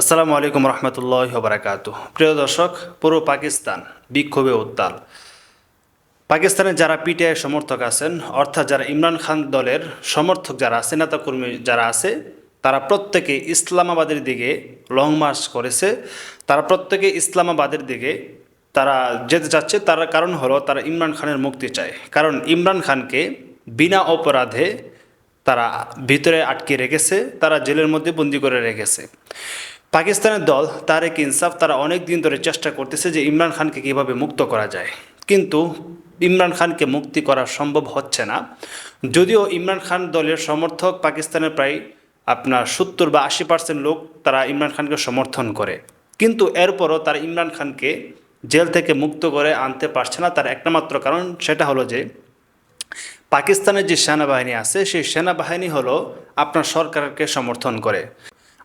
আসসালামু আলাইকুম রহমতুল্লাহ বারাকাত প্রিয় দর্শক পুরো পাকিস্তান বিক্ষোভে উত্তাল। পাকিস্তানের যারা পিটিআই সমর্থক আছেন, অর্থাৎ যারা ইমরান খান দলের সমর্থক যারা আছে, নেতাকর্মী যারা আছে, তারা প্রত্যেকে ইসলামাবাদের দিকে লং মার্চ করেছে। তারা প্রত্যেকে ইসলামাবাদের দিকে তারা যেতে চাচ্ছে। তার কারণ হলো তারা ইমরান খানের মুক্তি চায়। কারণ ইমরান খানকে বিনা অপরাধে তারা ভিতরে আটকে রেখেছে, তারা জেলের মধ্যে বন্দি করে রেখেছে। পাকিস্তানের দল তারেক ইনসাফ তারা অনেক দিন ধরে চেষ্টা করতেছে যে ইমরান খানকে কীভাবে মুক্ত করা যায়। কিন্তু ইমরান খানকে মুক্তি করা সম্ভব হচ্ছে না। যদিও ইমরান খান দলের সমর্থক পাকিস্তানের প্রায় আপনার সত্তর বা আশি পার্সেন্ট লোক তারা ইমরান খানকে সমর্থন করে। কিন্তু এরপরও তারা ইমরান খানকে জেল থেকে মুক্ত করে আনতে পারছে না। তার একটা মাত্র কারণ সেটা হলো যে পাকিস্তানের যে সেনাবাহিনী আছে, সেই সেনাবাহিনী হলো আপনার সরকারকে সমর্থন করে।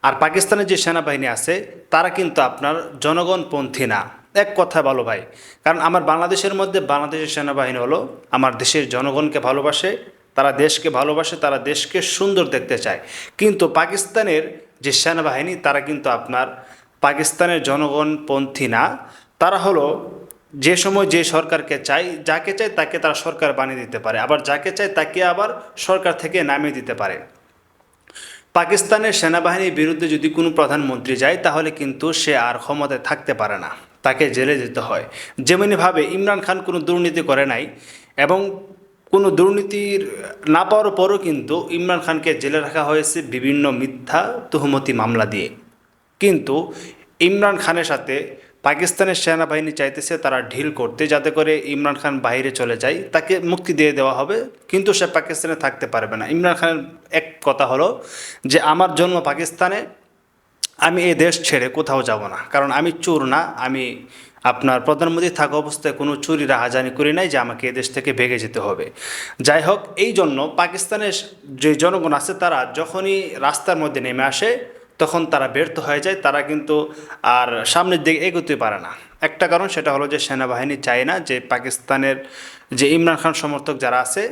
আর পাকিস্তানের যে সেনাবাহিনী আছে, তারা কিন্তু আপনার জনগণপন্থী না। এক কথা ভালো ভাই, কারণ আমার বাংলাদেশের মধ্যে বাংলাদেশের সেনাবাহিনী হলো আমার দেশের জনগণকে ভালোবাসে, তারা দেশকে ভালোবাসে, তারা দেশকে সুন্দর দেখতে চায়। কিন্তু পাকিস্তানের যে সেনাবাহিনী, তারা কিন্তু আপনার পাকিস্তানের জনগণপন্থী না। তারা হলো যে সময় যে সরকারকে চাই যাকে চায় তাকে তারা সরকার বানিয়ে দিতে পারে, আবার যাকে চায় তাকে আবার সরকার থেকে নামিয়ে দিতে পারে। পাকিস্তানের সেনাবাহিনীর বিরুদ্ধে যদি কোনো প্রধানমন্ত্রী যায়, তাহলে কিন্তু সে আর ক্ষমতায় থাকতে পারে না। তাকে জেলে যেতে হয়। যেমনিভাবে ইমরান খান কোনো দুর্নীতি করে নাই এবং কোনো দুর্নীতির না পাওয়ার পরও কিন্তু ইমরান খানকে জেলে রাখা হয়েছে বিভিন্ন মিথ্যা, তুহমতি মামলা দিয়ে। কিন্তু ইমরান খানের সাথে পাকিস্তানের সেনাবাহিনী চাইতেছে তারা ঢিল করতে যাতে করে ইমরান খান বাইরে চলে যায়, তাকে মুক্তি দিয়ে দেওয়া হবে, কিন্তু সে পাকিস্তানে থাকতে পারবে না। ইমরান খানের এক কথা হলো যে, আমার জন্ম পাকিস্তানে, আমি এই দেশ ছেড়ে কোথাও যাব না। কারণ আমি চোর না, আমি আপনার প্রধানমন্ত্রী থাকা অবস্থায় কোনো চুরি রাহাজানি করি নাই যে আমাকে এদেশ থেকে ভেগে যেতে হবে। যাই হোক, এই জন্য পাকিস্তানের যে জনগণ আছে, তারা যখনই রাস্তার মধ্যে নেমে আসে তখন তারা ব্যর্থ হয়ে যায়, তারা কিন্তু আর সামনের দিকে এগোতে পারে না। একটা কারণ সেটা হলো যে সেনাবাহিনী চায় না যে পাকিস্তানের যে ইমরান খান সমর্থক যারা আছে,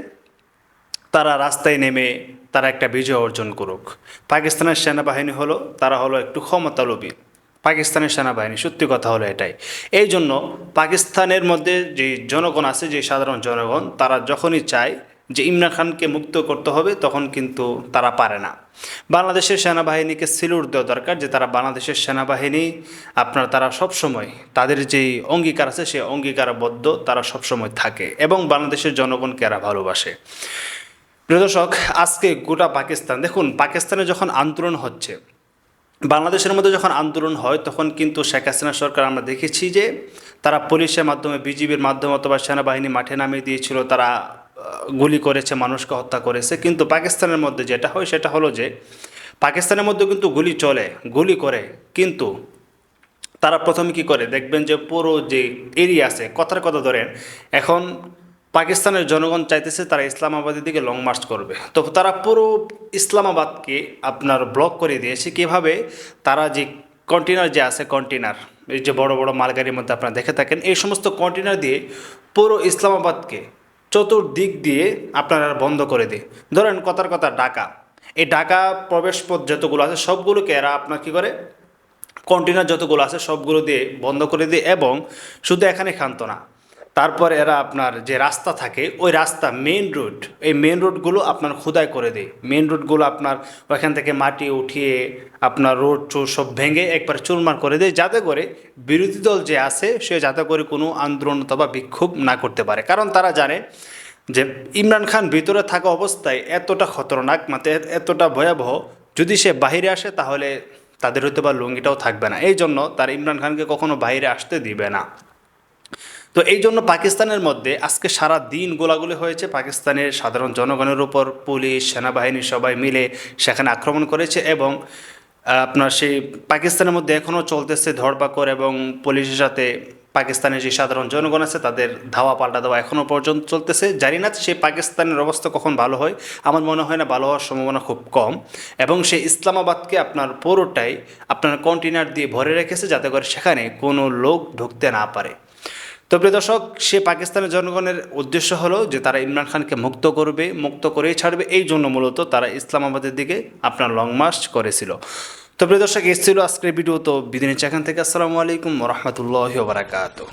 তারা রাস্তায় নেমে তারা একটা বিজয় অর্জন করুক। পাকিস্তানের সেনাবাহিনী হলো, তারা হলো একটু ক্ষমতালোভী। পাকিস্তানের সেনাবাহিনী, সত্যি কথা হলো এটাই। এই জন্য পাকিস্তানের মধ্যে যে জনগণ আছে, যে সাধারণ জনগণ, তারা যখনই চায় যে ইমরান খানকে মুক্ত করতে হবে, তখন কিন্তু তারা পারে না। বাংলাদেশের সেনাবাহিনীকে সিলুট দেওয়া দরকার যে তারা বাংলাদেশের সেনাবাহিনী, আপনার তারা সবসময়, তাদের যেই অঙ্গীকার আছে সেই অঙ্গীকারবদ্ধ তারা সবসময় থাকে এবং বাংলাদেশের জনগণকে এরা ভালোবাসে। প্রিয় দর্শক, আজকে গোটা পাকিস্তান, দেখুন, পাকিস্তানে যখন আন্দোলন হচ্ছে, বাংলাদেশের মধ্যে যখন আন্দোলন হয়, তখন কিন্তু শেখ হাসিনা সরকার আমরা দেখেছি যে তারা পুলিশের মাধ্যমে, বিজিবির মাধ্যমে অথবা সেনাবাহিনী মাঠে নামিয়ে দিয়েছিল, তারা গুলি করেছে, মানুষকে হত্যা করেছে, কিন্তু পাকিস্তানের মধ্যে যেটা হয় সেটা হলো যে, পাকিস্তানের মধ্যে কিন্তু গুলি চলে, গুলি করে, কিন্তু তারা প্রথমে কি করে? দেখবেন যে পুরো যে এরিয়া আছে, কথার কথা ধরেন, এখন পাকিস্তানের জনগণ চাইতেছে তারা ইসলামাবাদের দিকে লং মার্চ করবে। তো তারা পুরো ইসলামাবাদকে আপনার ব্লক করে দিয়েছে। কীভাবে? তারা যে কন্টেনার যে আছে কন্টেনার এই যে বড় বড় মালগাড়ির মধ্যে আপনারা দেখে থাকেন, এই সমস্ত কন্টেনার দিয়ে পুরো ইসলামাবাদকে চতুর্দিক দিয়ে আপনারা বন্ধ করে দিই। ধরেন কথার কথা ডাকা এই ডাকা প্রবেশ পথ যতগুলো আছে, সবগুলোকে এরা আপনার কী করে? কন্টেনার যতগুলো আছে, সবগুলো দিয়ে বন্ধ করে দিয়ে এবং শুধু এখানে খান্ত না। তারপর এরা আপনার যে রাস্তা থাকে, ওই রাস্তা মেন রোড এই মেন রোডগুলো আপনার খোদাই করে দেয়। মেন রোডগুলো আপনার ওইখান থেকে মাটি উঠিয়ে আপনার রোড চোর সব ভেঙে একবার চুরমার করে দেয়, যাতে করে বিরোধী দল যে আছে, সে যাতে করে কোনো আন্দোলন অথবা বিক্ষোভ না করতে পারে। কারণ তারা জানে যে ইমরান খান ভিতরে থাকা অবস্থায় এতটা খতরনাক মানে এতটা ভয়াবহ, যদি সে বাইরে আসে তাহলে তাদের হয়তো বা লুঙ্গিটাও থাকবে না। এই জন্য তারা ইমরান খানকে কখনো বাইরে আসতে দিবে না। তো এই জন্য পাকিস্তানের মধ্যে আজকে সারা দিন গোলাগুলি হয়েছে। পাকিস্তানের সাধারণ জনগণের উপর পুলিশ, সেনাবাহিনী সবাই মিলে সেখানে আক্রমণ করেছে এবং আপনার সেই পাকিস্তানের মধ্যে এখনও চলতেছে ধরপাকড় এবং পুলিশের সাথে পাকিস্তানের যে সাধারণ জনগণ আছে তাদের ধাওয়া পাল্টা দেওয়া এখনও পর্যন্ত চলতেছে। জানি না সেই পাকিস্তানের অবস্থা কখন ভালো হয়, আমার মনে হয় না ভালো হওয়ার সম্ভাবনা খুব কম এবং সেই ইসলামাবাদকে আপনার পুরোটাই আপনার কন্টেনার দিয়ে ভরে রেখেছে যাতে করে সেখানে কোনো লোক ঢুকতে না পারে। তো প্রিয় দর্শক, সে পাকিস্তানের জনগণের উদ্দেশ্য হলো যে তারা ইমরান খানকে মুক্ত করবে, মুক্ত করেই ছাড়বে। এই জন্য মূলত তারা ইসলামাবাদের দিকে আপনার লং মার্চ করেছিল। তো প্রিয় দর্শক এসেছিল আজকের ভিডিও তো বিদিনী চাখান থেকে। আসসালামু আলাইকুম রহমতুল্লাহ বারাকাতু